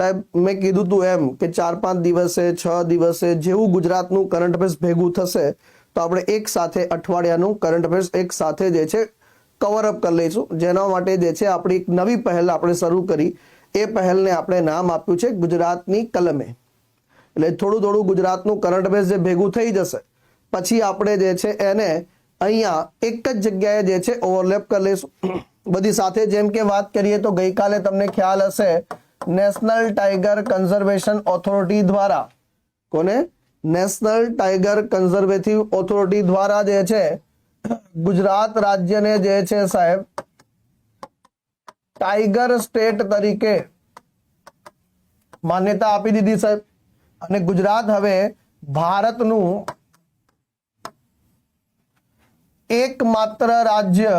સાહેબ, મેં કીધું તું એમ કે ચાર પાંચ દિવસે, છ દિવસે જેવું ગુજરાતનું કરંટ અફેર્સ ભેગું થશે, તો આપણે એક સાથે અઠવાડિયાનું કરંટ અફેર્સ એક સાથે જે છે કવર અપ કરી લઈશું. જેના માટે જે છે આપણી એક નવી પહેલ આપણે શરૂ કરી. એ પહેલને આપણે નામ આપ્યું છે ગુજરાતની કલમે. એટલે થોડું થોડું ગુજરાતનું કરંટ અફેર્સ જે ભેગું થઈ જશે, પછી આપણે જે છે એને અહીંયા એક જ જગ્યાએ જે છે ઓવરલેપ કરી લઈશું. બધી સાથે જેમ કે વાત કરીએ તો ગઈકાલે તમને ખ્યાલ હશે નેશનલ ટાઈગર કન્ઝર્વેશન ઓથોરિટી દ્વારા. કોને? નેશનલ ટાઈગર કન્ઝર્વેટિવ ઓથોરિટી દ્વારા જે છે, ગુજરાત રાજ્યને જે છે સાહેબ ટાઈગર સ્ટેટ તરીકે માન્યતા આપી દીધી સાહેબ. અને ગુજરાત હવે ભારતનું એકમાત્ર રાજ્ય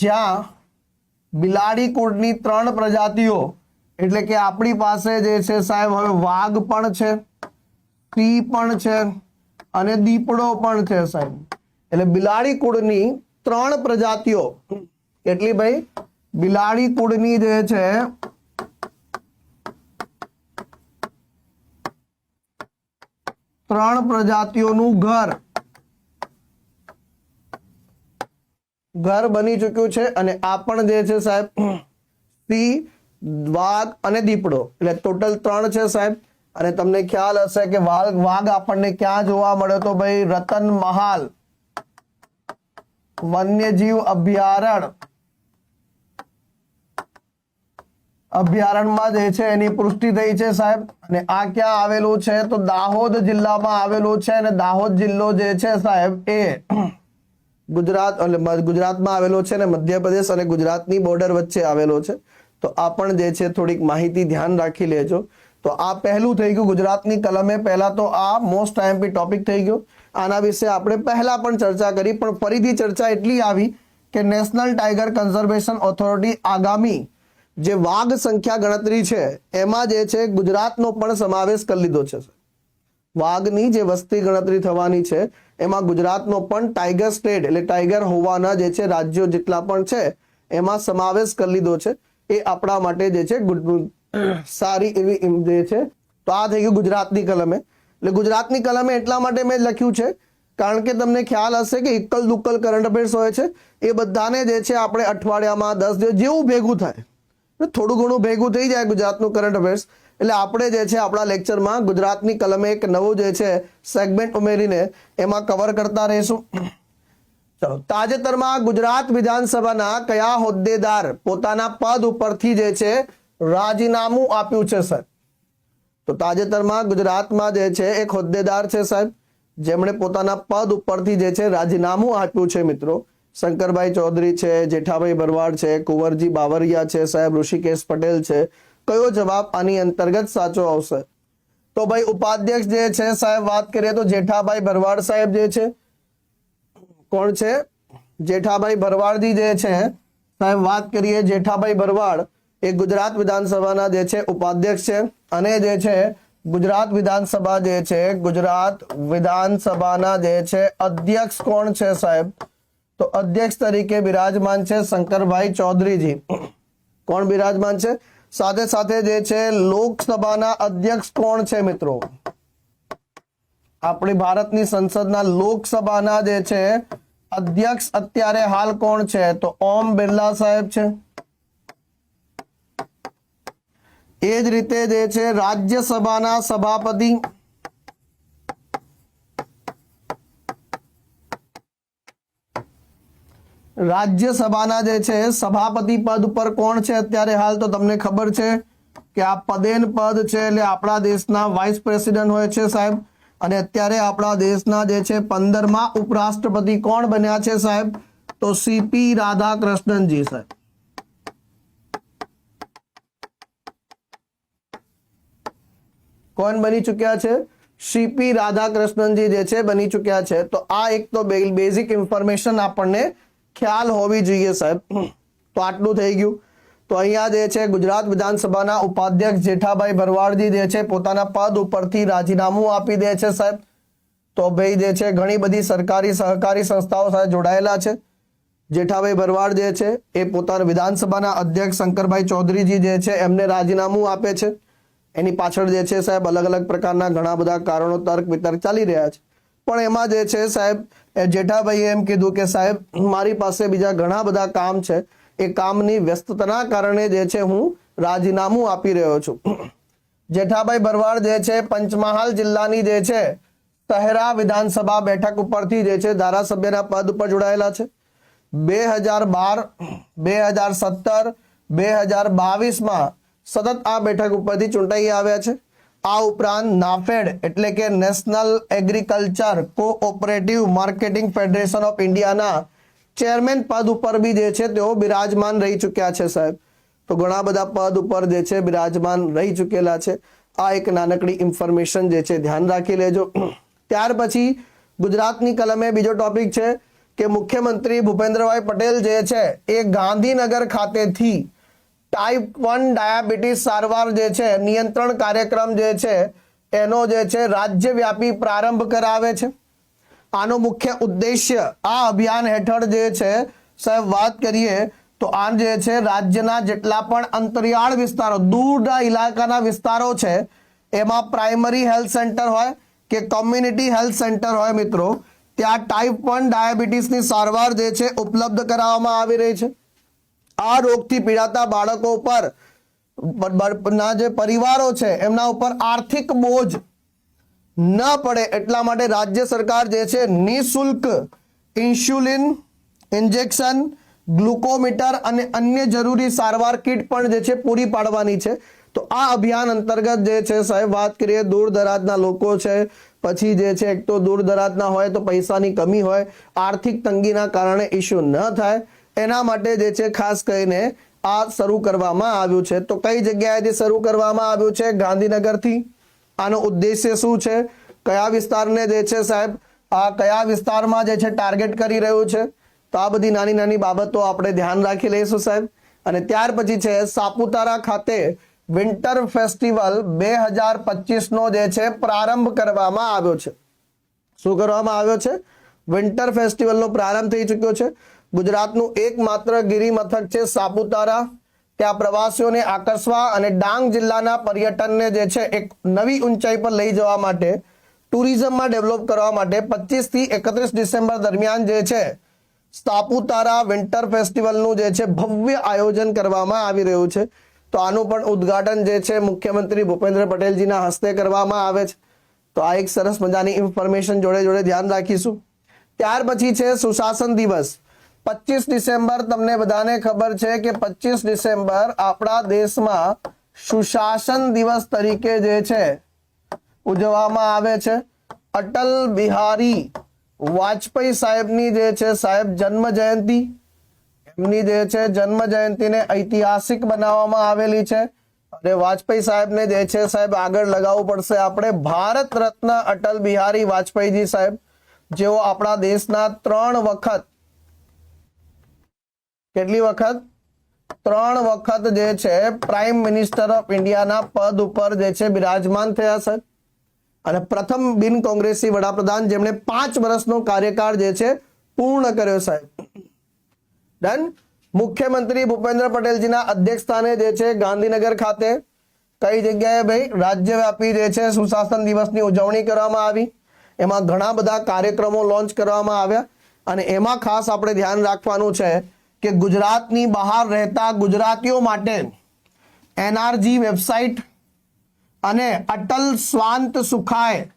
જ્યાં બિલાડી કુળની ત્રણ પ્રજાતિઓ, એટલે કે આપણી પાસે જે છે સાહેબ, હવે વાઘ પણ છે, સિંહ પણ છે અને દીપડો પણ છે સાહેબ. એટલે બિલાડી કુળની ત્રણ પ્રજાતિઓ એટલી ભાઈ? બિલાડી કુળની જે છે, ત્રણ પ્રજાતિઓનું ઘર. ઘર બની ચૂક્યું છે અને આ પણ જે છે સાહેબ સી વાઘ અને દીપડો. એટલે ટોટલ ત્રણ છે સાહેબ. અને તમને ખ્યાલ હશે કે વાઘ વાઘ આપણને ક્યાં જોવા મળ્યો તો ભાઈ રતન મહાલ. વન્યજીવ અભયારણ્ય અભયારણ્યમાં જે છે એની પુષ્ટિ થઈ છે સાહેબ. અને આ ક્યાં આવેલું છે? તો દાહોદ જિલ્લામાં આવેલું છે અને દાહોદ જિલ્લો જે છે સાહેબ એ ગુજરાત ગુજરાતમાં આવેલો છે અને મધ્યપ્રદેશ અને ગુજરાતની બોર્ડર વચ્ચે આવેલો છે. તો આ પણ જે છે થોડીક માહિતી ધ્યાન રાખી લેજો. તો આ પહેલું થઈ ગયું ગુજરાતની કલમે. પહેલા તો આ મોસ્ટ આઈએમપી ટોપિક થઈ ગયો. આના વિશે આપણે પહેલા પણ ચર્ચા કરી, પણ ફરીથી ચર્ચા એટલી આવી કે નેશનલ ટાઈગર કન્ઝર્વેશન ઓથોરિટી આગામી જે વાઘ સંખ્યા ગણતરી છે, એમાં જે છે ગુજરાતનો પણ સમાવેશ કરી લીધો છે વાઘની જે વસ્તી ગણતરી થવાની છે, એમાં ગુજરાતનો પણ ટાઈગર સ્ટેટ એટલે ટાઈગર હોવાના જે છે રાજ્યો જેટલા પણ છે, એમાં સમાવેશ કરી લીધો છે. એ આપણા માટે જે છે સારી એવી જે છે, તો આ થઈ ગયું ગુજરાતની કલમે. એટલે ગુજરાતની કલમે એટલા માટે મેં લખ્યું છે, કારણ કે તમને ખ્યાલ હશે કે ઇક્કલ દુક્કલ કરંટ અફેર્સ હોય છે, એ બધાને જે છે આપણે અઠવાડિયામાં દસ દિવસ જેવું ભેગું થાય. થોડું ઘણું ભેગું થઈ જાય ગુજરાતનું કરંટ અફેર્સ. એટલે આપણે જે છે આપણા લેક્ચરમાં ગુજરાતની કલમે એક નવું જે છે સેગમેન્ટ ઉમેરીને એમાં કવર કરતા રહીશું. ચલો, તાજેતરમાં ગુજરાત વિધાનસભાના કયા હોદ્દેદાર પોતાના પદ ઉપરથી જે છે રાજીનામું આપ્યું છે, સાહેબ? તો તાજેતરમાં ગુજરાતમાં જે છે એક હોદ્દેદાર છે, સાહેબ, જેમણે પોતાના પદ ઉપરથી જે છે રાજીનામું આપ્યું છે, મિત્રો. શંકરભાઈ ચૌધરી છે, જેઠાભાઈ ભરવાડ છે, કુંવરજી બાવરિયા છે, સાહેબ ઋષિકેશ પટેલ છે કયો જવાબ આની અંતર્ગત સાચો આવશે? તો ભાઈ ઉપાધ્યક્ષ જે છે સાહેબ, વાત કરીએ તો જેઠાભાઈ ભરવાડ સાહેબ જે છે, કોણ છે? જેઠાભાઈ ભરવાડજી જે છે, સાહેબ, વાત કરીએ, જેઠાભાઈ ભરવાડ એ ગુજરાત વિધાનસભાના જે છે ઉપાધ્યક્ષ છે અને જે છે ગુજરાત વિધાનસભા જે છે, ગુજરાત વિધાનસભાના જે છે અધ્યક્ષ કોણ છે સાહેબ? તો અધ્યક્ષ તરીકે બિરાજમાન છે શંકરભાઈ ચૌધરીજી. કોણ બિરાજમાન છે? સાથે સાથે જે છે, લોકસભાના અધ્યક્ષ કોણ છે મિત્રો? આપણી ભારતની સંસદના લોકસભાના જે છે, અધ્યક્ષ અત્યારે હાલ કોણ છે? તો ઓમ બિરલા સાહેબ છે. એ જ રીતે જે છે, રાજ્યસભાના સભાપતિ રાજ્યસભાના જે છે, સભાપતિ પદ ઉપર કોણ છે અત્યારે હાલ તો તમને ખબર છે કે આ પદેન પદ છે એટલે આપણા દેશના વાઇસ પ્રેસિડેન્ટ હોય છે સાહેબ. અને અત્યારે આપણા દેશના જે છે, પંદરમા ઉપરાષ્ટ્રપતિ કોણ બન્યા છે સાહેબ? તો સીપી રાધાકૃષ્ણનજી સાહેબ. કોણ બની ચૂક્યા છે? સીપી રાધાકૃષ્ણનજી જે છે, બની ચૂક્યા છે. તો આ એક તો બેઝિક ઇન્ફોર્મેશન આપણને ખ્યાલ હોવી જોઈએ સાહેબ. તો આટલું થઈ ગયું. તો અહીંયા જે છે ગુજરાત વિધાનસભાના ઉપાધ્યક્ષ જેઠાભાઈ ભરવાડજી જે છે પોતાના પદ ઉપરથી રાજીનામું આપી દે છે સાહેબ. તો ભાઈ જે છે ઘણી બધી સરકારી સહકારી સંસ્થાઓ સાથે જોડાયેલા છે. જેઠાભાઈ ભરવાડ જે છે એ પોતાના વિધાનસભાના અધ્યક્ષ શંકરભાઈ ચૌધરીજી જે છે એમને રાજીનામું આપે છે. એની પાછળ જે છે સાહેબ અલગ અલગ પ્રકારના ઘણા બધા કારણો તર્ક વિતર્ક ચાલી રહ્યા છે. પણ એમાં જે છે સાહેબ જેઠાભાઈએ એમ કીધું કે સાહેબ, મારી પાસે બીજા ઘણા બધા કામ છે. એ કામની વ્યસ્તતાના કારણે જે છે હું રાજીનામું આપી રહ્યો છું. જેઠાભાઈ ભરવાડ જે છે પંચમહાલ જિલ્લાની જે છે તહેરા વિધાનસભા બેઠક ઉપરથી જે છે ધારાસભ્યના પદ ઉપર જોડાયેલા છે. બે હજાર બાર, બે હજાર સત્તર, બે હજાર બાવીસમાં સતત આ બેઠક ઉપરથી ચૂંટાઈ આવ્યા છે. આ ઉપરાંત નાફેડ એટલે કે national agriculture cooperative marketing federation of ઇન્ડિયાના ચેરમેન પદ ઉપર બી જે છે તેઓ બિરાજમાન રહી ચૂક્યા છે સાહેબ. તો ઘણા બધા પદ ઉપર જે છે બિરાજમાન રહી ચૂકેલા છે. આ એક નાનકડી ઇન્ફોર્મેશન જે છે ધ્યાન રાખી લેજો. ત્યાર પછી ગુજરાતની કલમે બીજો ટોપિક છે કે મુખ્યમંત્રી ભૂપેન્દ્રભાઈ પટેલ જે છે એ ગાંધીનગર ખાતેથી ટાઈપ વન ડાયાબિટીસ સારવાર જે છે, નિયંત્રણ કાર્યક્રમ જે છે, એનો જે છે, રાજ્યવ્યાપી પ્રારંભ કરાવે છે. આનો મુખ્ય ઉદ્દેશ્ય આ અભિયાન હેઠળ જે છે, સાહેબ વાત કરીએ, તો આ જે છે, રાજ્યના જેટલા પણ અંતરિયાળ વિસ્તારો, દૂરના ઇલાકાના વિસ્તારો છે, એમાં પ્રાઇમરી હેલ્થ સેન્ટર હોય કે કોમ્યુનિટી હેલ્થ સેન્ટર હોય મિત્રો, ત્યાં ટાઈપ વન ડાયાબિટીસની સારવાર જે છે, ઉપલબ્ધ કરાવવામાં આવી રહી છે. આ રોગથી પીડાતા બાળકો બ- ના જે પરિવારો છે, એમના ઉપર આર્થિક બોજ ન પડે એટલા માટે રાજ્ય સરકાર જે છે, નિશુલ્ક ઇન્સ્યુલિન ઇન્જેક્શન, ગ્લુકોમીટર અને અન્ય જરૂરી સારવાર કીટ પણ જે છે, પૂરી પાડવાની છે. તો આ અભિયાન અંતર્ગત જે છે, સાહેબ, વાત કરીએ, દૂર દરાજના લોકો છે, પછી જે છે, એક તો દૂર દરાજના હોય તો પૈસાની કમી હોય, આર્થિક તંગીના કારણે ઇસ્યુ ન થાય એના માટે જે છે, ખાસ કરીને આ શરૂ કરવામાં આવ્યું છે. તો કઈ જગ્યાએથી શરૂ કરવામાં આવ્યું છે? ગાંધીનગરથી. આનો ઉદ્દેશ્ય શું છે? કયા વિસ્તારને જે છે, સાહેબ? આ કયા વિસ્તારમાં જે છે, ટાર્ગેટ કરી રહ્યું છે? તો આ બધી નાની નાની બાબતો આપણે ધ્યાન રાખી લઈશું, સાહેબ. અને ત્યાર પછી છે, સાપુતારા ખાતે વિન્ટર ફેસ્ટિવલ બે હજાર પચીસનો જે છે, પ્રારંભ કરવામાં આવ્યો છે. શું કરવામાં આવ્યો છે? વિન્ટર ફેસ્ટિવલનો પ્રારંભ થઈ ચૂક્યો છે. ગુજરાતનું એકમાત્ર ગિરિમથક છે સાપુતારા. ત્યાં પ્રવાસીઓને આકર્ષવા અને ડાંગ જિલ્લાના પર્યટનને જે છે એક નવી ઊંચાઈ પર લઈ જવા માટે, ટુરિઝમમાં ડેવલપ કરવા માટે પચીસથી એકત્રીસ ડિસેમ્બર દરમિયાન જે છે, સાપુતારા વિન્ટર ફેસ્ટિવલનું જે છે ભવ્ય આયોજન કરવામાં આવી રહ્યું છે. તો આનું પણ ઉદ્ઘાટન જે છે મુખ્યમંત્રી ભૂપેન્દ્ર પટેલજીના હસ્તે કરવામાં આવે છે. તો આ એક સરસ મજાની ઇન્ફોર્મેશન જોડે જોડે ધ્યાન રાખીશું. ત્યાર પછી છે સુશાસન દિવસ. પચીસ ડિસેમ્બર તમને બધાને ખબર છે કે પચીસ ડિસેમ્બર આપણા દેશમાં સુશાસન દિવસ તરીકે જે છે, ઉજવવામાં આવે છે. અટલ બિહારી વાજપેયી સાહેબની જે છે, સાહેબ જન્મ જયંતિ, એમની જે છે, જન્મ જયંતિને ઐતિહાસિક બનાવવામાં આવેલી છે. અને વાજપેયી સાહેબને જે છે, સાહેબ આગળ લગાવવું પડશે આપણે. ભારત રત્ન અટલ બિહારી વાજપેયીજી સાહેબ, જેઓ આપણા દેશના ત્રણ વખત કેટલી વખત? ત્રણ વખત જે છે પ્રાઇમ મિનિસ્ટર ઓફ ઇન્ડિયાના પદ ઉપર જે છે, બિરાજમાન થયા છે. અને પ્રથમ બિન કોંગ્રેસી વડાપ્રધાન જેમણે પાંચ વર્ષનો કાર્યકાળ જે છે, પૂર્ણ કર્યો સાહેબ. ડન મુખ્યમંત્રી ભૂપેન્દ્ર પટેલજીના અધ્યક્ષ સ્થાને જે છે, ગાંધીનગર ખાતે કઈ જગ્યાએ ભાઈ? રાજ્યવ્યાપી જે છે, સુશાસન દિવસની ઉજવણી કરવામાં આવી. એમાં ઘણા બધા કાર્યક્રમો લોન્ચ કરવામાં આવ્યા. અને એમાં ખાસ આપણે ધ્યાન રાખવાનું છે કે ગુજરાતની બહાર રહેતા ગુજરાતીઓ માટે એનઆરજી વેબસાઇટ અને અટલ સ્વાંત સુખાય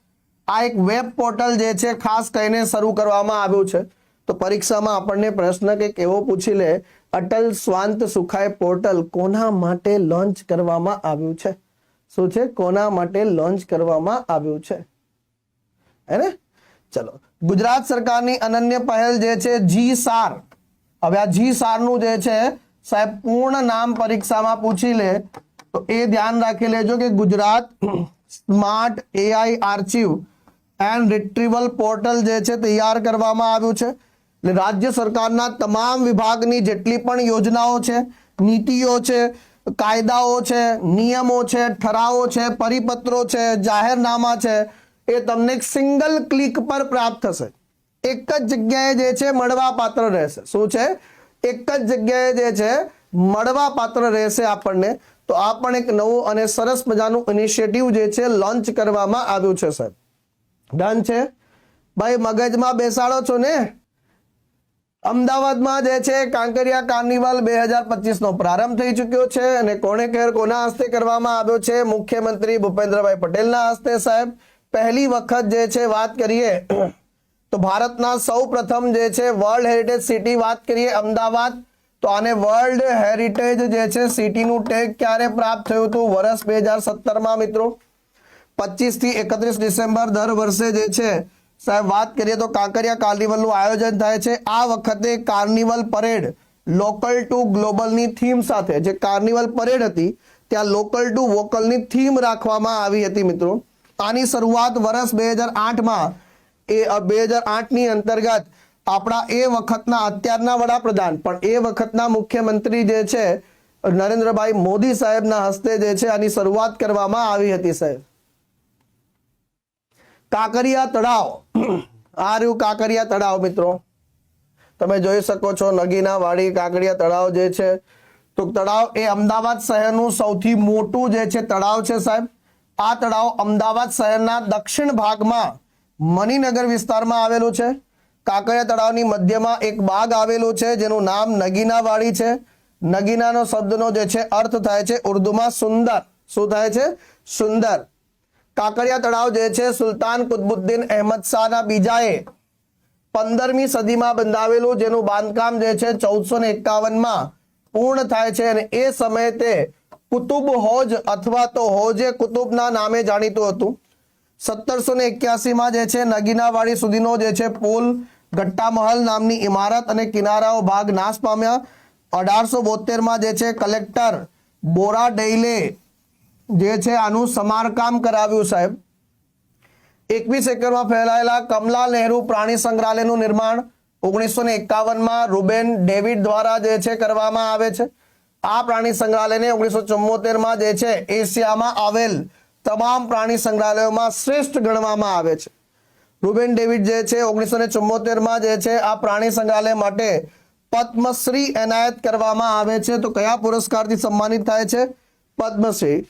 આ એક વેબ પોર્ટલ જે છે, ખાસ કરીને શરૂ કરવામાં આવ્યું છે. તો પરીક્ષામાં આપણને પ્રશ્ન કંઈક એવો પૂછી લે, અટલ સ્વાંત સુખાય પોર્ટલ કોના માટે લોન્ચ કરવામાં આવ્યું છે? શું છે? કોના માટે લોન્ચ કરવામાં આવ્યું છે? હે ને? ચલો. ગુજરાત સરકારની અનન્ય પહેલ જે છે, જી સાર. હવે આ જી સારનું જે છે, સાહેબ, પૂર્ણ નામ પરીક્ષામાં પૂછી લે. તો એ ધ્યાન રાખી લેજો કે Gujarat smart AI archive and retrieval portal જે છે, તૈયાર કરવામાં આવ્યું છે. એટલે રાજ્ય સરકારના તમામ વિભાગની જેટલી પણ યોજનાઓ છે, નીતિઓ છે, કાયદાઓ છે, નિયમો છે, ઠરાવો છે, પરિપત્રો છે, જાહેરનામા છે, એ તમને સિંગલ ક્લિક પર પ્રાપ્ત થશે. એક જ જગ્યાએ જે છે મળવા પાત્ર રહેશે. શું છે? એક જ જગ્યાએ જે છે મળવા પાત્ર રહેશે આપણને. તો આ પણ એક નવું અને સરસ મજાનું ઇનિશિયેટિવ જે છે લોન્ચ કરવામાં આવ્યું છે, સાહેબ. ડન છે? ભાઈ, મગજમાં બેસાડો છો ને? અમદાવાદમાં જે છે કાંકરિયા કાર્નિવલ બે હજાર પચીસ નો પ્રારંભ થઈ ચુક્યો છે અને કોણે કેર કોના હસ્તે કરવામાં આવ્યો છે? મુખ્યમંત્રી ભૂપેન્દ્રભાઈ પટેલના હસ્તે, સાહેબ. પહેલી વખત જે છે વાત કરીએ તો ભારતના સૌ પ્રથમ જે છે વર્લ્ડ હેરિટેજ સિટી વાત કરીએ, અમદાવાદ. તો આને વર્લ્ડ હેરિટેજ જે છે સિટીનું ટેગ ક્યારે પ્રાપ્ત થયું હતું? વર્ષ બે હજાર સત્તરમાં મિત્રો. પચીસથી એકત્રીસ ડિસેમ્બર દર વર્ષે જે છે, સાહેબ વાત કરીએ તો કાંકરિયા કાર્નિવલનું આયોજન થાય છે. આ વખતે કાર્નિવલ પરેડ લોકલ ટુ ગ્લોબલની થીમ સાથે, જે કાર્નિવલ પરેડ હતી, ત્યાં લોકલ ટુ વોકલની થીમ રાખવામાં આવી હતી મિત્રો. આની શરૂઆત વર્ષ બે હજાર આઠમાં એ બે હજાર આઠની અંતર્ગત આપણા એ વખતના અત્યારના વડાપ્રધાન, પણ એ વખતના મુખ્યમંત્રી જે છે, નરેન્દ્રભાઈ મોદી સાહેબના હસ્તે જે છે, આની શરૂઆત કરવામાં આવી હતી સાહેબ. કાંકરિયા તળાવ, આ રહ્યું કાંકરિયા તળાવ મિત્રો. તમે જોઈ શકો છો નગીના વાડી કાંકરિયા તળાવ જે છે, તો તળાવ એ અમદાવાદ શહેરનું સૌથી મોટું જે છે તળાવ છે સાહેબ. આ તળાવ અમદાવાદ શહેરના દક્ષિણ ભાગમાં મણિનગર વિસ્તારમાં આવેલું છે. કાંકરિયા તળાવની મધ્યમાં એક બાગ આવેલું છે, જેનું નામ નગીના વાડી છે. નગીનાનો શબ્દનો જે છે, અર્થ થાય છે ઉર્દુમાં સુંદર. શું થાય છે? સુંદર. કાંકરિયા તળાવ જે છે, સુલતાન કુતબુદ્દીન અહેમદ શાહના બીજાએ પંદરમી સદીમાં બંધાવેલું, જેનું બાંધકામ જે છે, ચૌદસો ને એકાવનમાં પૂર્ણ થાય છે અને એ સમયે તે કુતુબ હોજ અથવા તો હોજે કુતુબના નામે જાણીતું હતું. સત્તરસો ને એક્યાસીમાં જે છે, નગીનાવાડી સુધીનો જે છે, પુલ ગટ્ટા મહલ નામની ઇમારત અને કિનારાઓ ભાગ નાશ પામ્યા. અઢારસો બોતેરમાં જે છે, કલેક્ટર બોરા ડેઇલે જે છે, આનું સમારકામ કરાવ્યું, સાહેબ. એકવીસ એકરમાં ફેલાયેલા કમલા નહેરુ પ્રાણી સંગ્રહાલયનું નિર્માણ ઓગણીસો ને એકાવનમાં રૂબેન ડેવિડ દ્વારા જે છે, કરવામાં આવે છે. આ પ્રાણી સંગ્રહાલયને ઓગણીસો ચુમ્મોતેરમાં જે છે, એશિયામાં આવેલ તમામ પ્રાણી સંગ્રહાલયોમાં શ્રેષ્ઠ ગણવામાં આવે છે. રૂબેન ડેવિડ જે છે, ઓગણીસો ને ચુમ્મોતેરમાં જે છે, આ પ્રાણી સંગ્રહાલય માટે પદ્મશ્રી એનાયત કરવામાં આવે છે. તો કયા પુરસ્કારથી સન્માનિત થાય છે? પદ્મશ્રી.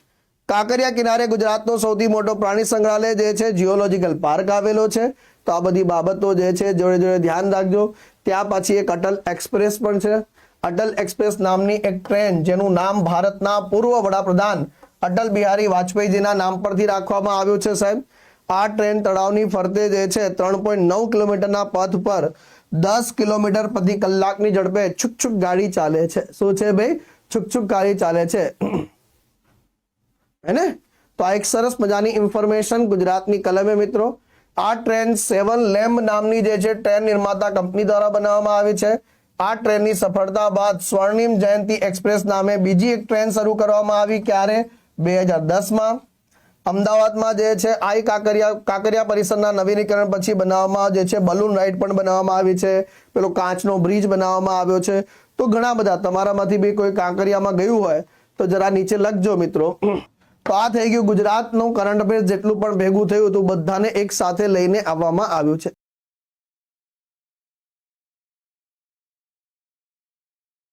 કાંકરિયા કિનારે ગુજરાતનો સૌથી મોટો પ્રાણી સંગ્રહાલય જે છે જીઓલોજીકલ પાર્ક આવેલો છે. તો આ બધી બાબતો જે છે, જોડે જોડે ધ્યાન રાખજો. ત્યાં પછી એક અટલ એક્સપ્રેસ પણ છે. અટલ એક્સપ્રેસ નામની એક ટ્રેન, જેનું નામ ભારતના પૂર્વ વડાપ્રધાન અટલ બિહારી વાજપેયીજીના નામ પરથી રાખવામાં આવ્યું છે, સાહેબ. આ ટ્રેન તળાવની ફરતે જે છે, ત્રણ પોઈન્ટ નવ કિલોમીટરના પથ પર દસ કિલોમીટર પ્રતિ કલાકની ઝડપે છુક છુક ગાડી ચાલે છે. શું છે ભાઈ? છુક છુક ગાડી ચાલે છે. હે ને? તો આ એક સરસ મજાની ઇન્ફોર્મેશન ગુજરાતની કલમે મિત્રો. આ ટ્રેન સેવન લેમ્બ નામની જે છે, ટ્રેન નિર્માતા કંપની દ્વારા બનાવવામાં આવી છે. આ ટ્રેનની સફળતા બાદ સ્વર્ણિમ જયંતિ એક્સપ્રેસ નામે બીજી એક ટ્રેન શરૂ કરવામાં આવી. ક્યારે? બે હજાર દસમાં અમદાવાદમાં જે છે, આઈ કાંકરિયા કાંકરિયા પરિસરના નવીનીકરણ પછી બનાવવામાં જે છે બલૂન રાઇડ પણ બનાવવામાં આવી છે. પેલો કાચનો બ્રિજ બનાવવામાં આવ્યો છે. તો ઘણા બધા, તમારામાંથી બી કોઈ કાંકરિયામાં ગયું હોય, તો જરા નીચે લખજો મિત્રો. તો આ થઈ ગયું ગુજરાતનું કરંટ અફેર્સ જેટલું પણ ભેગું થયું હતું, બધાને એક સાથે લઈને આવવામાં આવ્યું છે.